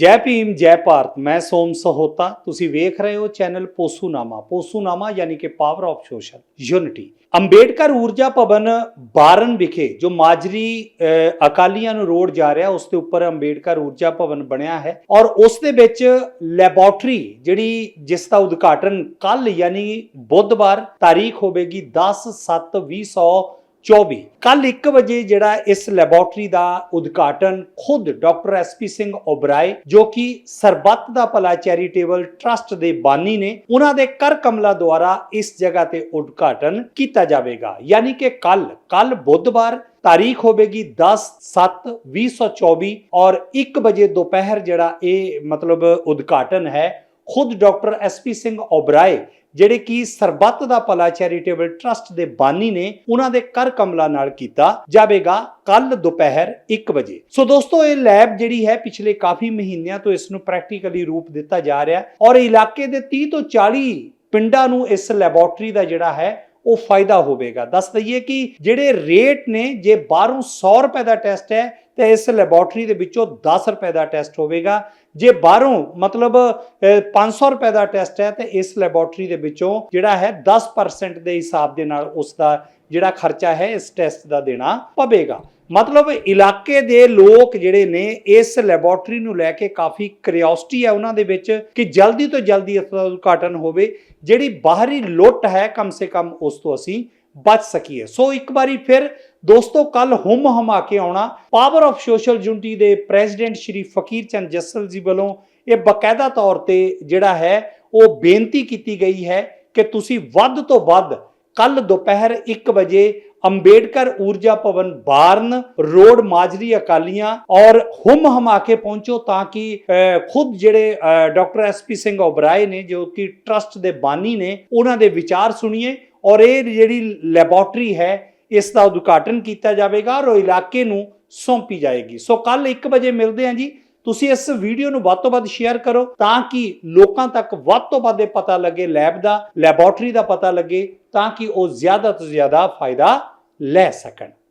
ਜੈ ਭੀਮ ਜੈ ਭਾਰਤ ਮੈਂ ਸੋਮ ਸਹੋਤਾ। ਤੁਸੀਂ ਵੇਖ ਰਹੇ ਹੋ ਚੈਨਲ ਪੋਸੂਨਾਮਾ। ਪੋਸੂਨਾਮਾ ਯਾਨੀ ਕਿ power of social unity Ambedkar Urja Bhawan ਬਾਰਨ ਵਿਖੇ ਜੋ ਮਾਜਰੀ ਅਹ, ਅਕਾਲੀਆਂ ਨੂੰ ਰੋਡ ਜਾ ਰਿਹਾ ਉਸ ਦੇ ਉੱਪਰ ਅੰਬੇਡਕਰ ਊਰਜਾ ਭਵਨ ਬਣਿਆ ਹੈ ਔਰ ਉਸ ਦੇ ਵਿੱਚ ਲੈਬੋਰਟਰੀ ਜਿਹੜੀ ਜਿਸ ਦਾ ਉਦਘਾਟਨ ਕੱਲ ਯਾਨੀ ਬੁੱਧਵਾਰ ਤਾਰੀਖ ਹੋਵੇਗੀ 10 7 2024 ਕੱਲ 1 ਵਜੇ ਜਿਹੜਾ ਇਸ ਲੈਬੋਰਟਰੀ ਦਾ ਉਦਘਾਟਨ ਖੁਦ ਡਾਕਟਰ ਐਸਪੀ ਸਿੰਘ ਓਬਰਾਏ, ਜੋ ਕਿ ਸਰਬੱਤ ਦਾ ਭਲਾ ਚੈਰੀਟੇਬਲ ਟਰਸਟ ਦੇ ਬਾਨੀ ਨੇ, ਉਹਨਾਂ ਦੇ ਕਰ ਕਮਲਾ ਦੁਆਰਾ ਇਸ ਜਗ੍ਹਾ ਤੇ ਉਦਘਾਟਨ ਕੀਤਾ ਜਾਵੇਗਾ। ਯਾਨੀ ਕਿ ਕੱਲ ਕੱਲ ਬੁੱਧਵਾਰ ਤਾਰੀਖ ਹੋਵੇਗੀ 10 7 2024 ਔਰ 1 ਵਜੇ ਦੁਪਹਿਰ ਜਿਹੜਾ ਇਹ ਮਤਲਬ ਉਦਘਾਟਨ ਹੈ ਖੁਦ ਡਾਕਟਰ ਐਸਪੀ ਸਿੰਘ ਓਬਰਾਏ, ਜਿਹੜੇ ਕਿ ਸਰਬੱਤ ਦਾ ਭਲਾ ਚੈਰੀਟੇਬਲ ਟਰਸਟ ਦੇ ਬਾਨੀ ਨੇ, ਉਹਨਾਂ ਦੇ ਕਰ ਕਮਲਾ ਨਾਲ ਕੀਤਾ ਜਾਵੇਗਾ ਕੱਲ ਦੁਪਹਿਰ 1 ਵਜੇ। ਸੋ ਦੋਸਤੋ, ਇਹ ਲੈਬ ਜਿਹੜੀ ਹੈ, ਪਿਛਲੇ ਕਾਫੀ ਮਹੀਨਿਆਂ ਤੋਂ ਇਸ ਨੂੰ ਪ੍ਰੈਕਟੀਕਲੀ ਰੂਪ ਦਿੱਤਾ ਜਾ ਰਿਹਾ ਔਰ ਇਲਾਕੇ ਦੇ 30 ਤੋਂ 40 ਪਿੰਡਾਂ ਨੂੰ ਇਸ ਲੈਬੋਰਟਰੀ ਦਾ ਜਿਹੜਾ ਹੈ, ਉਹ ਫਾਇਦਾ ਹੋਵੇਗਾ। ਦੱਸ ਦਈਏ ਕਿ ਜਿਹੜੇ ਰੇਟ ਨੇ, ਜੇ ਬਾਹਰੋਂ 100 ਰੁਪਏ ਦਾ ਟੈਸਟ ਹੈ ਤੇ ਇਸ ਲੈਬੋਰਟਰੀ ਦੇ ਵਿੱਚੋਂ 10 ਰੁਪਏ ਦਾ ਟੈਸਟ ਹੋਵੇਗਾ। ਜੇ ਬਾਹਰੋਂ ਮਤਲਬ ਅਹ, 500 ਰੁਪਏ ਦਾ ਟੈਸਟ ਹੈ ਤੇ ਇਸ ਲੈਬੋਰਟਰੀ ਦੇ ਵਿੱਚੋਂ ਜਿਹੜਾ ਹੈ 10% ਦੇ ਹਿਸਾਬ ਦੇ ਨਾਲ ਉਸ ਦਾ ਜਿਹੜਾ ਖਰਚਾ ਹੈ ਇਸ ਟੈਸਟ ਦਾ ਦੇਣਾ ਪਵੇਗਾ। ਮਤਲਬ ਇਲਾਕੇ ਦੇ ਲੋਕ ਜਿਹੜੇ ਨੇ ਇਸ ਲੈਬੋਰਟਰੀ ਨੂੰ ਲੈ ਕੇ ਕਾਫੀ ਕਿਉਰਿਓਸਿਟੀ ਹੈ ਉਹਨਾਂ ਦੇ ਵਿੱਚ ਕਿ ਜਲਦੀ ਤੋਂ ਜਲਦੀ ਇਸ ਦਾ ਉਦਘਾਟਨ ਹੋਵੇ। ਜਿਹੜੀ ਬਾਹਰੀ ਲੁੱਟ ਹੈ ਕਮ ਸੇ ਕਮ ਉਸ ਤੋਂ ਅਸੀਂ ਬਚ ਸਕੀਏ। ਸੋ ਇੱਕ ਵਾਰੀ ਫਿਰ ਦੋਸਤੋ ਕੱਲ ਹੁਮ ਹਮਾ ਕੇ ਆਉਣਾ। ਪਾਵਰ ਆਫ ਸੋਸ਼ਲ ਯੂਨਿਟੀ ਦੇ ਪ੍ਰੈਜ਼ੀਡੈਂਟ ਸ਼੍ਰੀ ਫਕੀਰ ਚੰਦ ਜੱਸਲ ਜੀ ਵੱਲੋਂ ਇਹ ਬਕਾਇਦਾ ਤੌਰ ਤੇ ਜਿਹੜਾ ਹੈ, ਉਹ ਬੇਨਤੀ ਕੀਤੀ ਗਈ ਹੈ ਕਿ ਤੁਸੀਂ ਵੱਧ ਤੋਂ ਵੱਧ ਕੱਲ ਦੁਪਹਿਰ 1 ਵਜੇ ਅੰਬੇਡਕਰ ਊਰਜਾ ਭਵਨ ਬਾਰਨ, ਰੋਡ ਮਾਜਰੀ ਅਕਾਲੀਆਂ ਔਰ ਹੁਮ ਹਮਾ ਕੇ ਪਹੁੰਚੋ ਤਾਂ ਕਿ ਖੁਦ ਜਿਹੜੇ ਡਾਕਟਰ ਐਸਪੀ ਸਿੰਘ ਓਬਰਾਏ ਨੇ, ਜੋ ਕਿ ਟਰਸਟ ਦੇ ਬਾਨੀ ਨੇ, ਉਹਨਾਂ ਦੇ ਵਿਚਾਰ ਸੁਣੀਏ ਔਰ ਇਹ ਜਿਹੜੀ ਲੈਬੋਰਟਰੀ ਹੈ ਇਸ ਦਾ ਉਦਘਾਟਨ ਕੀਤਾ ਜਾਵੇਗਾ, ਔਰ ਉਹ ਇਲਾਕੇ ਨੂੰ ਸੌਂਪੀ ਜਾਏਗੀ। ਸੋ ਕੱਲ 1 ਵਜੇ ਮਿਲਦੇ ਹਾਂ ਜੀ। ਤੁਸੀਂ ਇਸ ਵੀਡੀਓ ਨੂੰ ਵੱਧ ਤੋਂ ਵੱਧ ਸ਼ੇਅਰ ਕਰੋ ਤਾਂ ਕਿ ਲੋਕਾਂ ਤੱਕ ਵੱਧ ਤੋਂ ਵੱਧ ਇਹ ਪਤਾ ਲੱਗੇ, ਲੈਬ ਦਾ, ਲੈਬੋਰਟਰੀ ਦਾ ਪਤਾ ਲੱਗੇ ਤਾਂ ਕਿ ਉਹ ਜ਼ਿਆਦਾ ਤੋਂ ਜ਼ਿਆਦਾ ਫਾਇਦਾ ਲੈ ਸਕਣ।